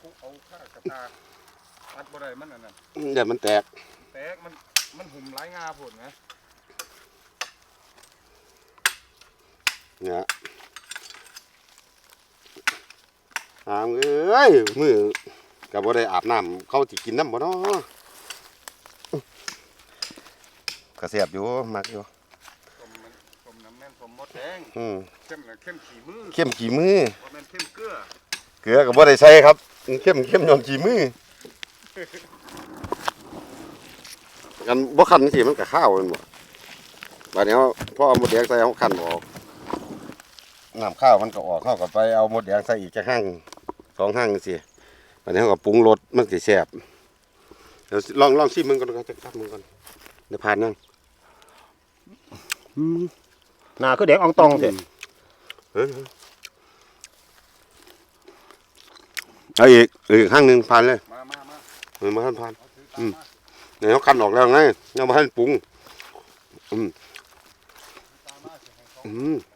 คุกเอาข้ากระตาอัดบ่ได้มันอันนั้นเดี๋ยวมันแตก แตกมันมันหุ่มหลายงาผลนะเนี่ยหามเอ้ยมือกับบ่ได้อาบน้ำเขาสิกินน้ำบ่เนาะกระเสียบอยู่มักอยู่ต้มมันต้มน้ำแม่นต้มมดแดงอืมเข้มน่ะเข้มขี้มือเข้มกี่มือบ่แม่นเข้มเกลือเกลือก็บ่ได้ใส่ครับ เข้มเข้มย้อนกี่มือกันบ่คันสิมันก็ข้าวแมันบ่บัดนี้เขาพอเอาหมดแดงใส่เขาคันบ่ออกน้ำข้าวมันก็ออกเขาก็ไปเอาหมดแดงใส่อีกจักหั่งสองหั่งสิบัดนี้เขาก็ปรุงรสมันสิแซ่บเดี๋ยวลองลองชิมมันก่อนก็จะกัดมันก่อนเดี๋ยวผ่านยังอืมหน้าคือแดงอองตองเด้เฮ้ย เอาอีกอีกหั่งหนึงผ่านเลยมามามาเออมาทันผ่านเอาถืออืตามมมาเนี่ยเขาคันออกแล้วไงยังมาให้ปรุงอืมตามมาสิให้เขาอืมให้